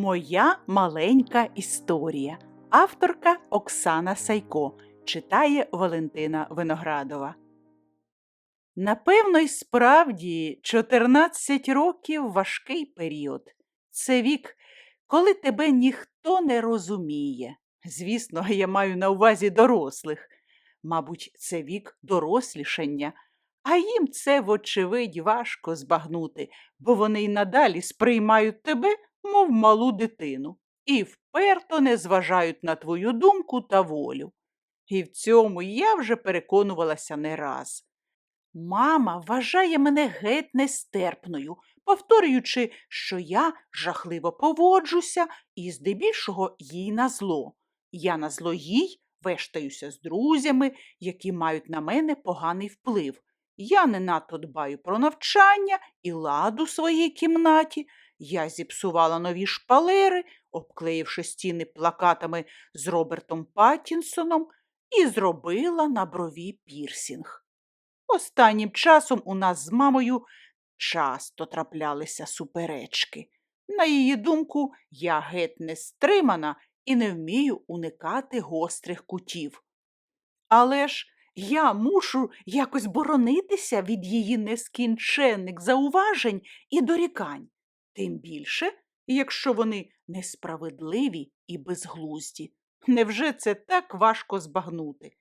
Моя маленька історія. Авторка Оксана Сайко читає Валентина Виноградова. Напевно, й справді 14 років важкий період. Це вік, коли тебе ніхто не розуміє. Звісно, я маю на увазі дорослих. Мабуть, це вік дорослішання, а їм це, вочевидь, важко збагнути, бо вони й надалі сприймають тебе, мов малу дитину, і вперто не зважають на твою думку та волю. І в цьому я вже переконувалася не раз. Мама вважає мене геть нестерпною, повторюючи, що я жахливо поводжуся і здебільшого їй на зло. Я на зло їй вештаюся з друзями, які мають на мене поганий вплив. Я не надто дбаю про навчання і лад у своїй кімнаті. Я зіпсувала нові шпалери, обклеївши стіни плакатами з Робертом Паттінсоном, і зробила на брові пірсінг. Останнім часом у нас з мамою часто траплялися суперечки. На її думку, я геть не стримана і не вмію уникати гострих кутів. Але ж я мушу якось боронитися від її нескінченних зауважень і дорікань, тим більше, якщо вони несправедливі і безглузді. Невже це так важко збагнути?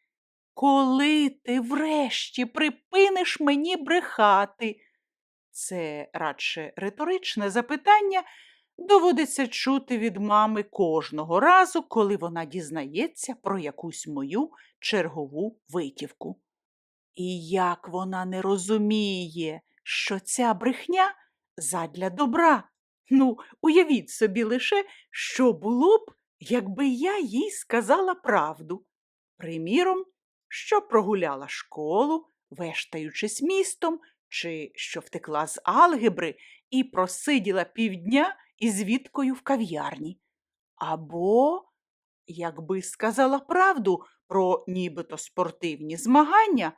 Коли ти врешті припиниш мені брехати? Це радше риторичне запитання доводиться чути від мами кожного разу, коли вона дізнається про якусь мою чергову витівку. І як вона не розуміє, що ця брехня задля добра. Ну, уявіть собі лише, що було б, якби я їй сказала правду. Приміром, що прогуляла школу, вештаючись містом, чи що втекла з алгебри і просиділа півдня із Віткою в кав'ярні. Або, якби сказала правду про нібито спортивні змагання,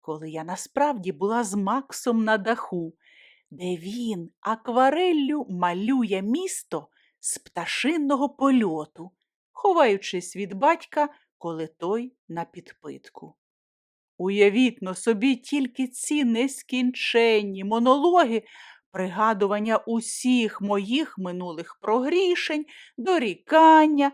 коли я насправді була з Максом на даху, де він аквареллю малює місто з пташинного польоту, ховаючись від батька, коли той на підпитку. Уявіть собі тільки ці нескінченні монологи, пригадування усіх моїх минулих прогрішень, дорікання,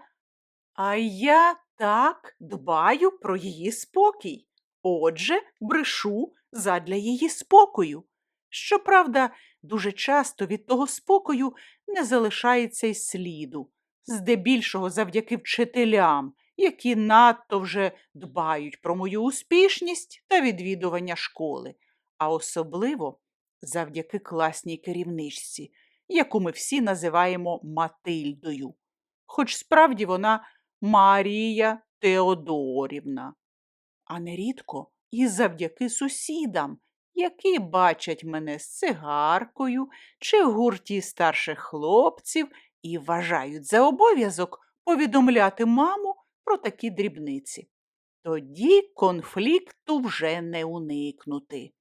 а я так дбаю про її спокій. Отже, брешу задля її спокою. Щоправда, дуже часто від того спокою не залишається й сліду, здебільшого завдяки вчителям, які надто вже дбають про мою успішність та відвідування школи, а особливо завдяки класній керівничці, яку ми всі називаємо Матильдою. Хоч справді вона Марія Теодорівна, а нерідко і завдяки сусідам, які бачать мене з цигаркою чи в гурті старших хлопців і вважають за обов'язок повідомляти маму про такі дрібниці. Тоді конфлікту вже не уникнути.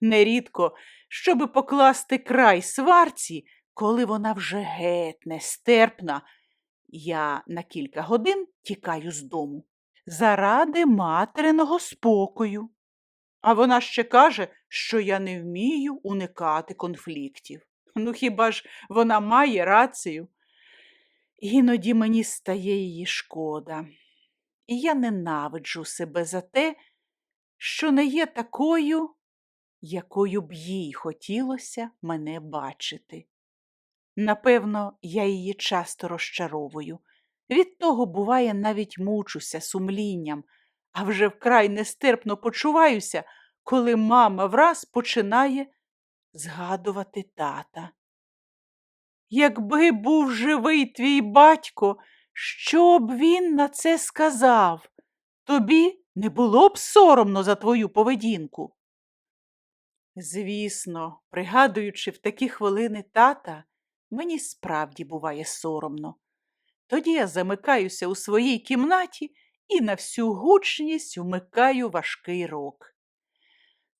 Нерідко, щоби покласти край сварці, коли вона вже геть нестерпна, я на кілька годин тікаю з дому заради материного спокою. А вона ще каже, що я не вмію уникати конфліктів. Ну хіба ж вона має рацію? Іноді мені стає її шкода, і я ненавиджу себе за те, що не є такою, якою б їй хотілося мене бачити. Напевно, я її часто розчаровую. Від того, буває, навіть мучуся сумлінням, а вже вкрай нестерпно почуваюся, коли мама враз починає згадувати тата. Якби був живий твій батько, що б він на це сказав? Тобі не було б соромно за твою поведінку. Звісно, пригадуючи в такі хвилини тата, мені справді буває соромно. Тоді я замикаюся у своїй кімнаті і на всю гучність вмикаю важкий рок.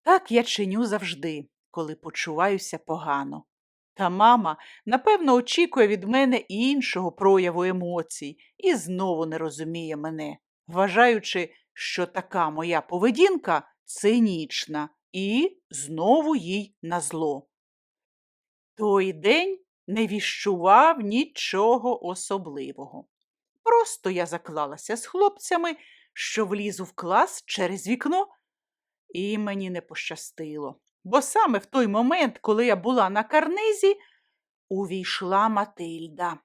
Так я чиню завжди, коли почуваюся погано. Та мама, напевно, очікує від мене іншого прояву емоцій і знову не розуміє мене, вважаючи, що така моя поведінка цинічна і знову їй назло. Той день не віщував нічого особливого. Просто я заклалася з хлопцями, що влізу в клас через вікно, і мені не пощастило. Бо саме в той момент, коли я була на карнизі, увійшла Матильда.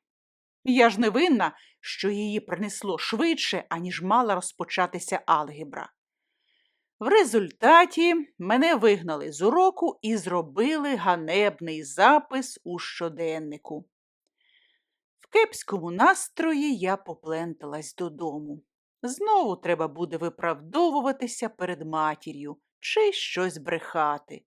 Я ж не винна, що її принесло швидше, аніж мала розпочатися алгебра. В результаті мене вигнали з уроку і зробили ганебний запис у щоденнику. В кепському настрої я попленталась додому. Знову треба буде виправдовуватися перед матір'ю чи щось брехати.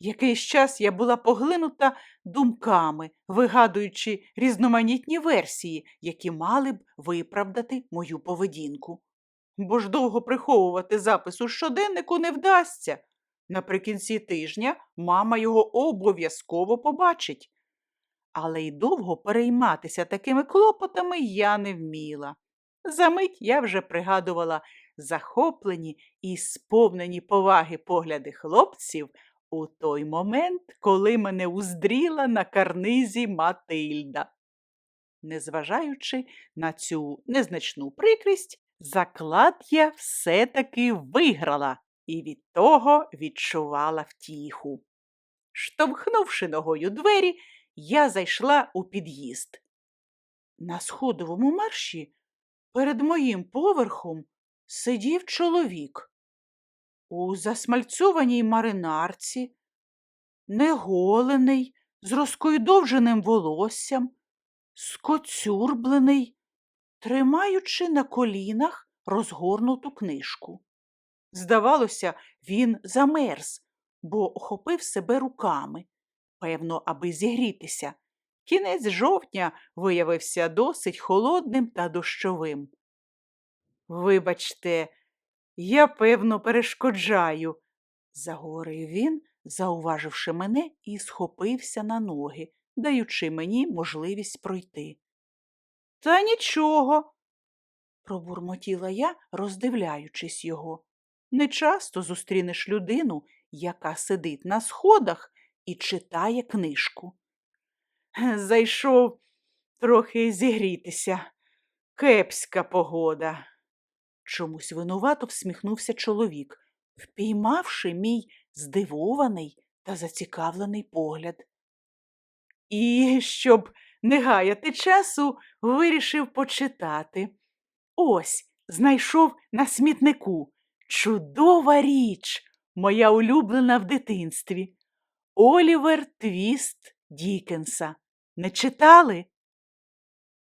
Якийсь час я була поглинута думками, вигадуючи різноманітні версії, які мали б виправдати мою поведінку. Бо ж довго приховувати запис у щоденнику не вдасться. Наприкінці тижня мама його обов'язково побачить. Але й довго перейматися такими клопотами я не вміла. Замить я вже пригадувала захоплені і сповнені поваги погляди хлопців у той момент, коли мене уздріла на карнизі Матильда. Незважаючи на цю незначну прикрість, заклад я все-таки виграла і від того відчувала втіху. Штовхнувши ногою двері, я зайшла у під'їзд. На сходовому марші перед моїм поверхом сидів чоловік. У засмальцьованій маринарці, неголений, з розкойдовженим волоссям, скоцюрблений, тримаючи на колінах розгорнуту книжку. Здавалося, він замерз, бо охопив себе руками, певно, аби зігрітися. Кінець жовтня виявився досить холодним та дощовим. Вибачте, я, певно, перешкоджаю, заговорив він, зауваживши мене, і схопився на ноги, даючи мені можливість пройти. Та нічого, пробурмотіла я, роздивляючись його. Не часто зустрінеш людину, яка сидить на сходах і читає книжку. Зайшов трохи зігрітися. Кепська погода. Чомусь винувато всміхнувся чоловік, впіймавши мій здивований та зацікавлений погляд. І, щоб не гаяти часу, вирішив почитати. Ось знайшов на смітнику. Чудова річ, моя улюблена в дитинстві. Олівер Твіст Дікенса. Не читали?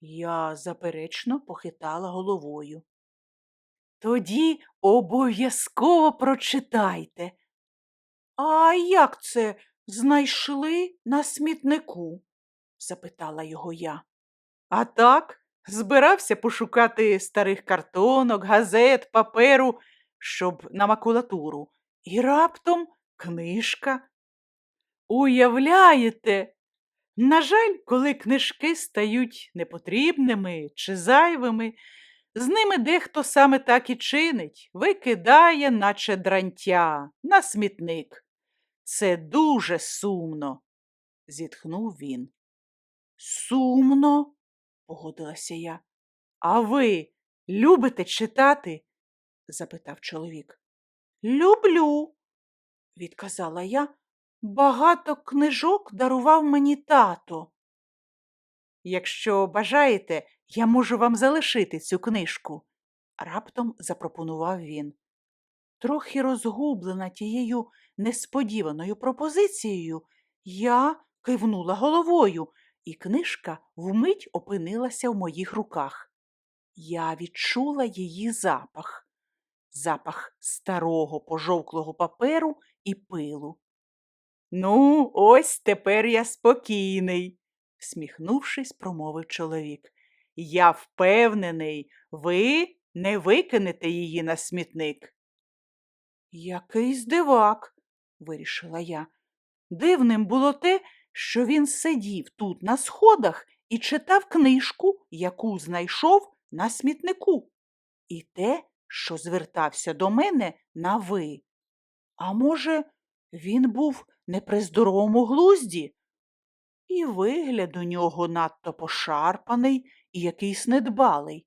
Я заперечно похитала головою. Тоді обов'язково прочитайте. А як це знайшли на смітнику? запитала його я. А так, збирався пошукати старих картонок, газет, паперу, щоб на макулатуру. І раптом книжка. Уявляєте? На жаль, коли книжки стають непотрібними чи зайвими, з ними дехто саме так і чинить, викидає, наче дрантя, на смітник. Це дуже сумно, зітхнув він. Сумно, погодилася я. А ви любите читати? запитав чоловік. Люблю, відказала я. Багато книжок дарував мені тато. Якщо бажаєте, я можу вам залишити цю книжку, раптом запропонував він. Трохи розгублена тією несподіваною пропозицією, я кивнула головою, і книжка вмить опинилася в моїх руках. Я відчула її запах, запах старого пожовклого паперу і пилу. Ну, ось тепер я спокійний, всміхнувшись, промовив чоловік. Я впевнений, ви не викинете її на смітник. Який здивак, вирішила я. Дивним було те, що він сидів тут на сходах і читав книжку, яку знайшов на смітнику, і те, що звертався до мене на ви. А може, він був не при здоровому глузді? І вигляд у нього надто пошарпаний і якийсь недбалий,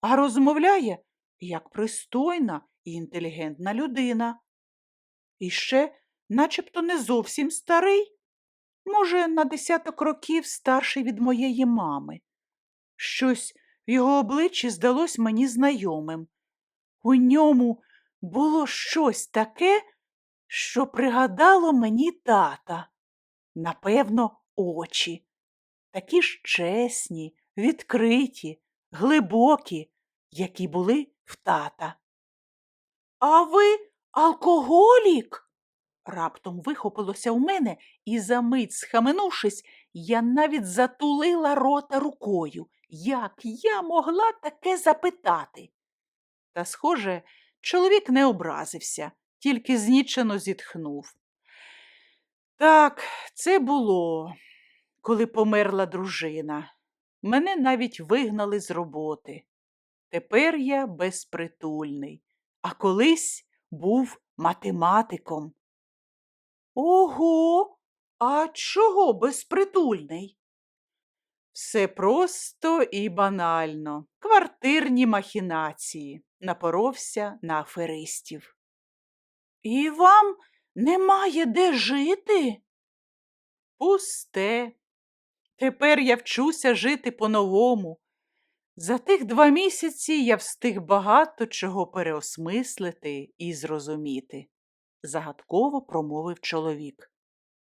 а розмовляє, як пристойна і інтелігентна людина. І ще начебто не зовсім старий, може, на десяток років старший від моєї мами. Щось в його обличчі здалось мені знайомим. У ньому було щось таке, що пригадало мені тата. Напевно, очі. Такі ж чесні, відкриті, глибокі, які були в тата. А ви алкоголік? Раптом вихопилося в мене, і за мить, схаменувшись, я навіть затулила рота рукою. Як я могла таке запитати? Та, схоже, чоловік не образився, тільки знічено зітхнув. Так, це було, коли померла дружина. Мене навіть вигнали з роботи. Тепер я безпритульний, а колись був математиком. Ого, а чого безпритульний? Все просто і банально. Квартирні махінації. Напоровся на аферистів. І вам немає де жити? Пусте. Тепер я вчуся жити по-новому. За тих два місяці я встиг багато чого переосмислити і зрозуміти, загадково промовив чоловік.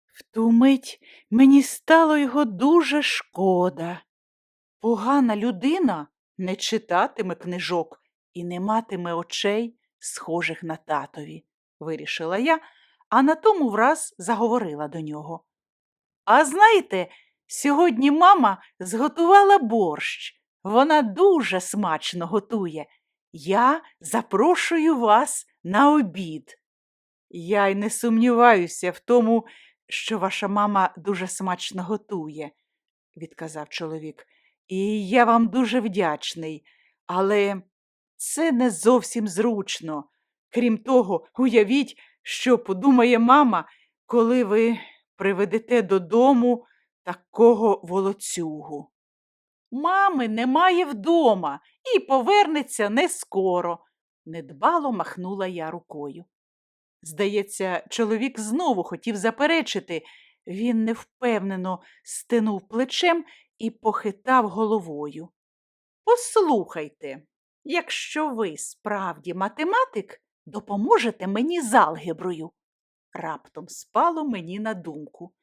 В ту мить мені стало його дуже шкода. Погана людина не читатиме книжок і не матиме очей, схожих на татові, вирішила я, а на тому враз заговорила до нього. А знаєте, сьогодні мама зготувала борщ. Вона дуже смачно готує. Я запрошую вас на обід. Я й не сумніваюся в тому, що ваша мама дуже смачно готує, відказав чоловік. І я вам дуже вдячний, але це не зовсім зручно. Крім того, уявіть, що подумає мама, коли ви приведете додому такого волоцюгу. Мами немає вдома і повернеться не скоро, недбало махнула я рукою. Здається, чоловік знову хотів заперечити. Він невпевнено стинув плечем і похитав головою. Послухайте, якщо ви справді математик, допоможете мені з алгеброю. Раптом спало мені на думку.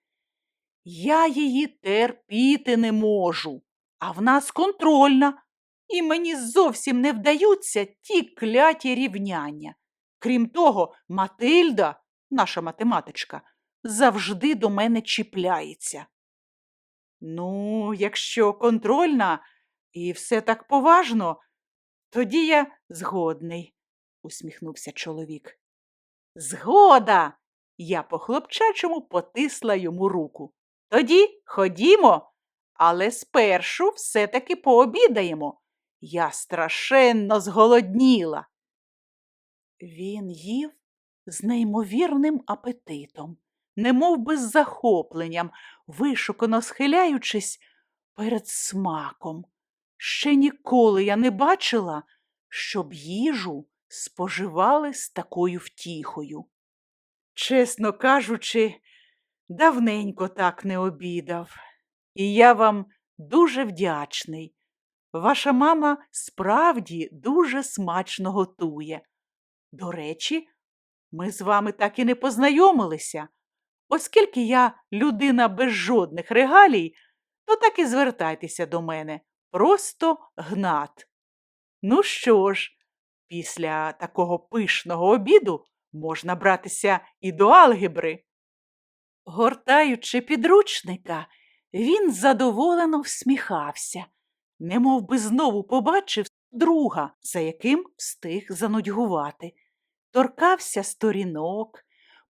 Я її терпіти не можу, а в нас контрольна, і мені зовсім не вдаються ті кляті рівняння. Крім того, Матильда, наша математичка, завжди до мене чіпляється. Ну, якщо контрольна і все так поважно, тоді я згодний, усміхнувся чоловік. Згода. Я по хлопчачому потисла йому руку. Тоді ходімо, але спершу все-таки пообідаємо. Я страшенно зголодніла. Він їв з неймовірним апетитом, немов би з захопленням, вишукано схиляючись перед смаком. Ще ніколи я не бачила, щоб їжу споживали з такою втіхою. Чесно кажучи, давненько так не обідав, і я вам дуже вдячний. Ваша мама справді дуже смачно готує. До речі, ми з вами так і не познайомилися. Оскільки я людина без жодних регалій, то так і звертайтеся до мене. Просто гнат. Ну що ж, після такого пишного обіду можна братися і до алгебри. Гортаючи підручника, він задоволено всміхався, немов би знову побачив друга, за яким встиг занудьгувати, торкався сторінок,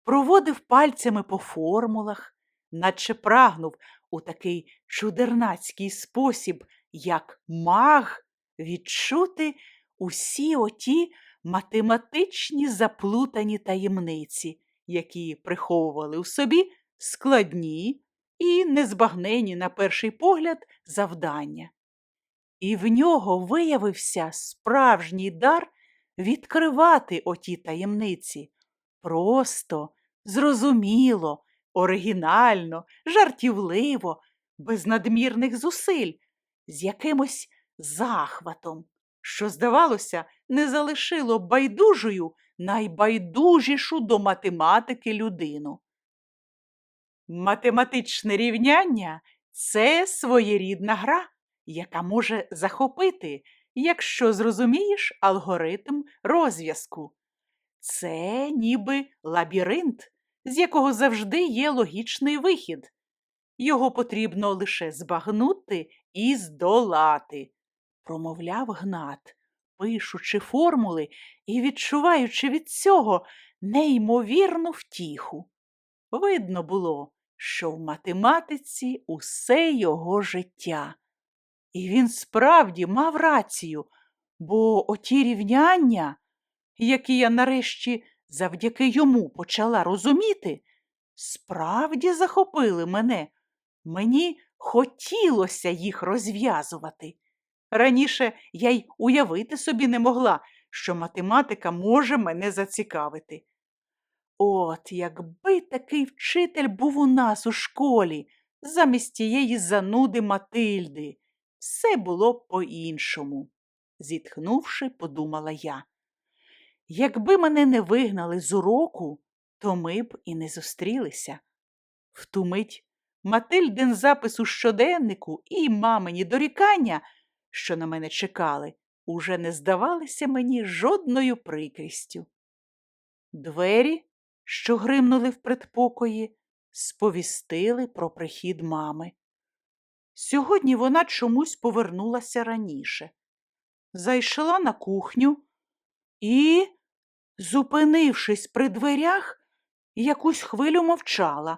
проводив пальцями по формулах, наче прагнув у такий чудернацький спосіб, як маг, відчути усі оті математичні заплутані таємниці, які приховували у собі складні і незбагнені на перший погляд завдання. І в нього виявився справжній дар відкривати оті таємниці просто, зрозуміло, оригінально, жартівливо, без надмірних зусиль, з якимось захватом, що, здавалося, не залишило байдужою найбайдужішу до математики людину. Математичне рівняння це своєрідна гра, яка може захопити, якщо зрозумієш алгоритм розв'язку. Це ніби лабіринт, з якого завжди є логічний вихід. Його потрібно лише збагнути і здолати, промовляв Гнат, пишучи формули і відчуваючи від цього неймовірну втіху. Видно було, що в математиці усе його життя. І він справді мав рацію, бо оті рівняння, які я нарешті завдяки йому почала розуміти, справді захопили мене. Мені хотілося їх розв'язувати. Раніше я й уявити собі не могла, що математика може мене зацікавити. От якби такий вчитель був у нас у школі, замість тієї зануди Матильди, все було б по-іншому, зітхнувши, подумала я. Якби мене не вигнали з уроку, то ми б і не зустрілися. В ту мить Матильдин запис у щоденнику і мамині дорікання, що на мене чекали, уже не здавалися мені жодною прикрістю. Двері, що гримнули в предпокої, сповістили про прихід мами. Сьогодні вона чомусь повернулася раніше, зайшла на кухню і, зупинившись при дверях, якусь хвилю мовчала,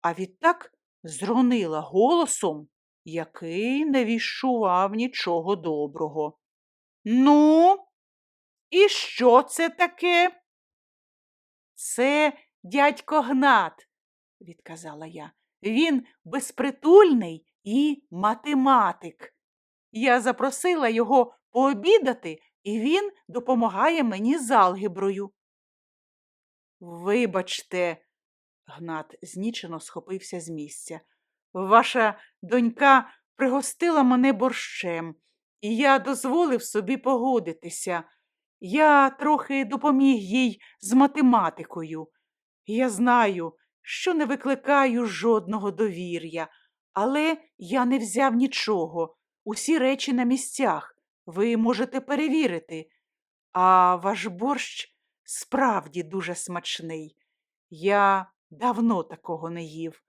а відтак зронила голосом, який не віщував нічого доброго. Ну, і що це таке? Це дядько Гнат, відказала я. Він безпритульний і математик. Я запросила його пообідати, і він допомагає мені з алгеброю. Вибачте, Гнат знічено схопився з місця. Ваша донька пригостила мене борщем, і я дозволив собі погодитися. Я трохи допоміг їй з математикою. Я знаю, що не викликаю жодного довір'я, але я не взяв нічого. Усі речі на місцях. Ви можете перевірити. А ваш борщ справді дуже смачний. Я давно такого не їв.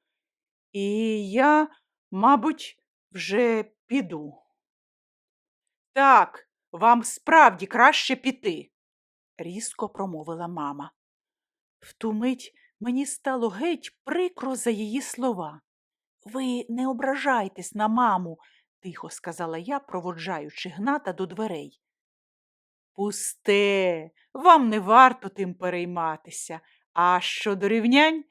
І я, мабуть, вже піду. Так, вам справді краще піти, різко промовила мама. В ту мить мені стало геть прикро за її слова. Ви не ображайтесь на маму, тихо сказала я, проводжаючи гната до дверей. Пусте, вам не варто тим перейматися. А щодо рівнянь,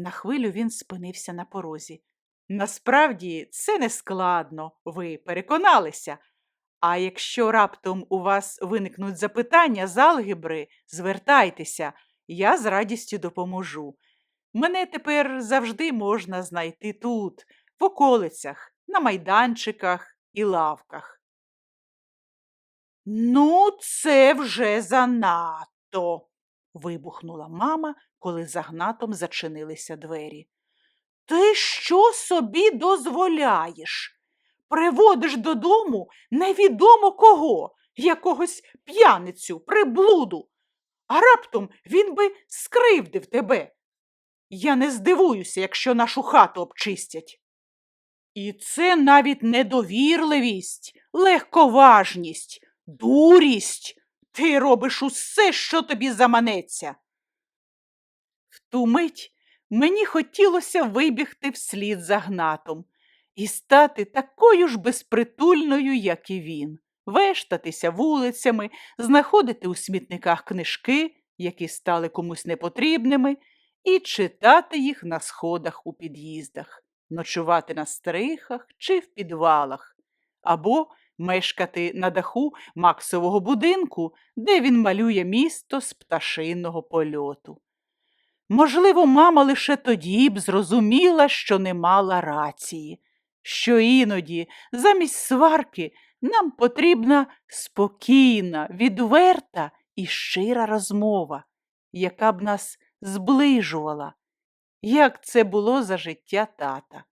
на хвилю він спинився на порозі. Насправді це не складно, ви переконалися. А якщо раптом у вас виникнуть запитання з алгебри, звертайтеся, я з радістю допоможу. Мене тепер завжди можна знайти тут, в околицях, на майданчиках і лавках. Ну, це вже занадто. Вибухнула мама, коли за гнатом зачинилися двері. Ти що собі дозволяєш? Приводиш додому невідомо кого, якогось п'яницю, приблуду, а раптом він би скривдив тебе. Я не здивуюся, якщо нашу хату обчистять. І це навіть недовірливість, легковажність, дурість. Ти робиш усе, що тобі заманеться. В ту мить Мені хотілося вибігти вслід за гнатом і стати такою ж безпритульною, як і він, вештатися вулицями, знаходити у смітниках книжки, які стали комусь непотрібними, і читати їх на сходах у під'їздах, ночувати на стрихах чи в підвалах, або мешкати на даху Максового будинку, де він малює місто з пташиного польоту. Можливо, мама лише тоді б зрозуміла, що не мала рації, що іноді замість сварки нам потрібна спокійна, відверта і щира розмова, яка б нас зближувала, як це було за життя тата.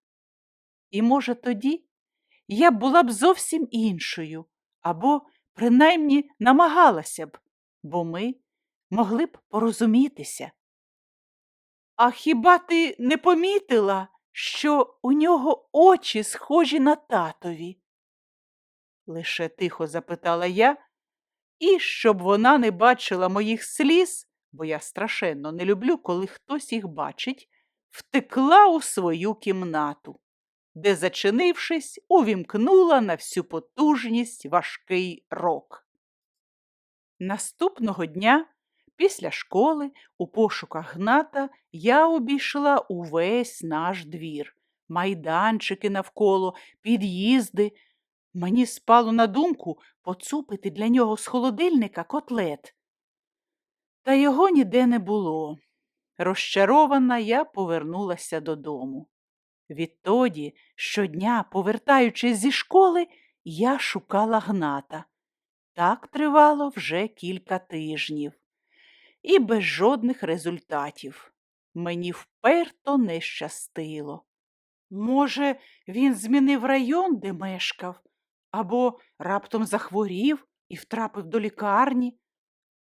І, може, тоді я була б зовсім іншою, або, принаймні, намагалася б, бо ми могли б порозумітися. А хіба ти не помітила, що у нього очі схожі на татові? Лише тихо запитала я, і щоб вона не бачила моїх сліз, бо я страшенно не люблю, коли хтось їх бачить, втекла у свою кімнату, де, зачинившись, увімкнула на всю потужність важкий рок. Наступного дня Після школи у пошуках гната я обійшла увесь наш двір, майданчики навколо, під'їзди. Мені спало на думку поцупити для нього з холодильника котлет. Та його ніде не було. Розчарована, я повернулася додому. Відтоді, щодня, повертаючись зі школи, я шукала гната. Так тривало вже кілька тижнів і без жодних результатів. Мені вперто не щастило. Може, він змінив район, де мешкав, або раптом захворів і втрапив до лікарні,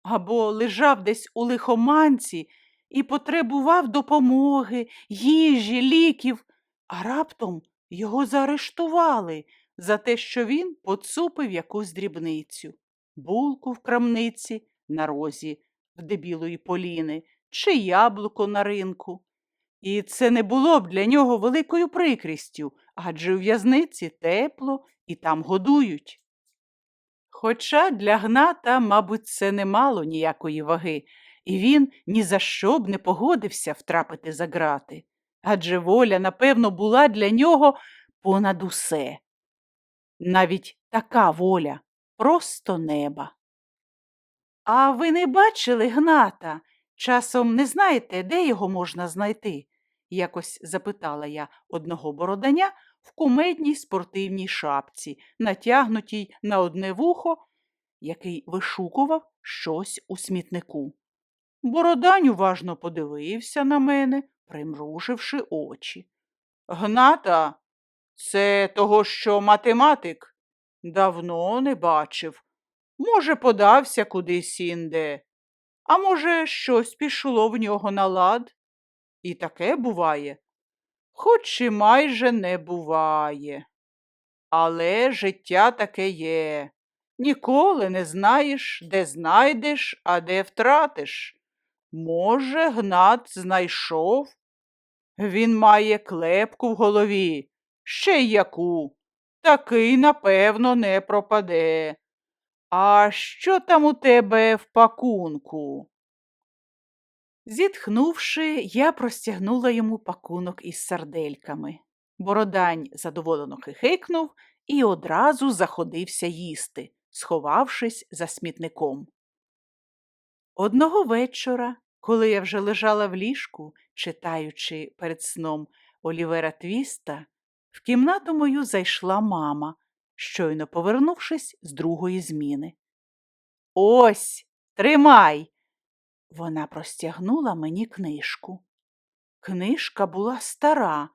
або лежав десь у лихоманці і потребував допомоги, їжі, ліків, а раптом його заарештували за те, що він поцупив якусь дрібницю, булку в крамниці на розі в дебілої Поліни чи яблуко на ринку. І це не було б для нього великою прикрістю, адже у в'язниці тепло і там годують. Хоча для гната, мабуть, це не мало ніякої ваги, і він ні за що б не погодився втрапити за грати, адже воля, напевно, була для нього понад усе. Навіть така воля просто неба. А ви не бачили гната? Часом не знаєте, де його можна знайти? якось запитала я одного бороданя в кумедній спортивній шапці, натягнутій на одне вухо, який вишукував щось у смітнику. Бородань уважно подивився на мене, примруживши очі. Гната, це того, що математик? Давно не бачив. Може, подався кудись інде, а може, щось пішло в нього на лад. І таке буває, хоч і майже не буває. Але життя таке є. Ніколи не знаєш, де знайдеш, а де втратиш. Може, гнат знайшов. Він має клепку в голові, ще й яку. Такий, напевно, не пропаде. А що там у тебе в пакунку? Зітхнувши, я простягнула йому пакунок із сардельками. Бородань задоволено хихикнув і одразу заходився їсти, сховавшись за смітником. Одного вечора, коли я вже лежала в ліжку, читаючи перед сном Олівера Твіста, в кімнату мою зайшла мама щойно повернувшись з другої зміни. Ось, тримай. Вона простягнула мені книжку. Книжка була стара,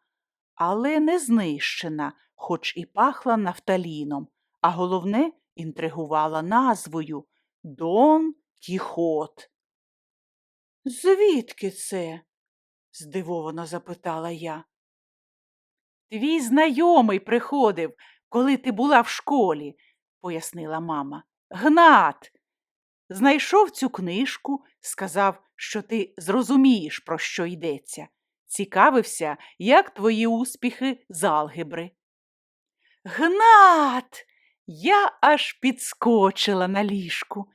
але не знищена, хоч і пахла нафталіном, а головне, інтригувала назвою Дон Кіхот. Звідки це? здивовано запитала я. Твій знайомий приходив, коли ти була в школі, пояснила мама. Гнат. Знайшов цю книжку, сказав, що ти зрозумієш, про що йдеться. Цікавився, як твої успіхи з алгебри. Гнат! Я аж підскочила на ліжку.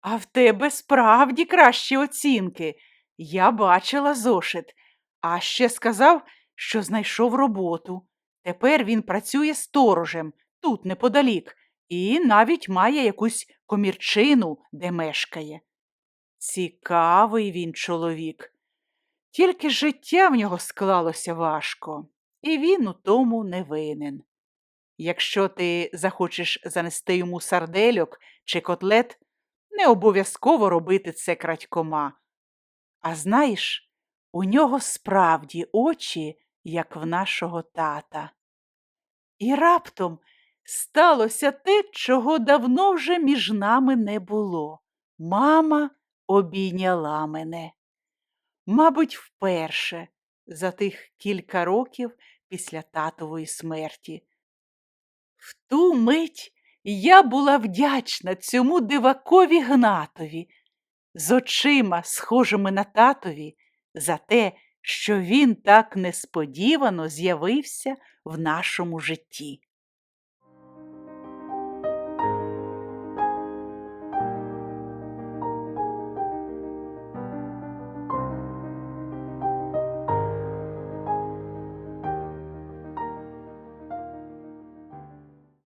А в тебе справді кращі оцінки. Я бачила зошит, а ще сказав, що знайшов роботу. Тепер він працює сторожем тут неподалік, і навіть має якусь комірчину, де мешкає. Цікавий він чоловік. Тільки життя в нього склалося важко, і він у тому не винен. Якщо ти захочеш занести йому сардельок чи котлет, не обов'язково робити це крадькома. А знаєш, у нього справді очі, як в нашого тата. І раптом сталося те, чого давно вже між нами не було. Мама обійняла мене. Мабуть, вперше за тих кілька років після татової смерті. В ту мить я була вдячна цьому дивакові Гнатові, з очима, схожими на татові, за те, що він так несподівано з'явився в нашому житті.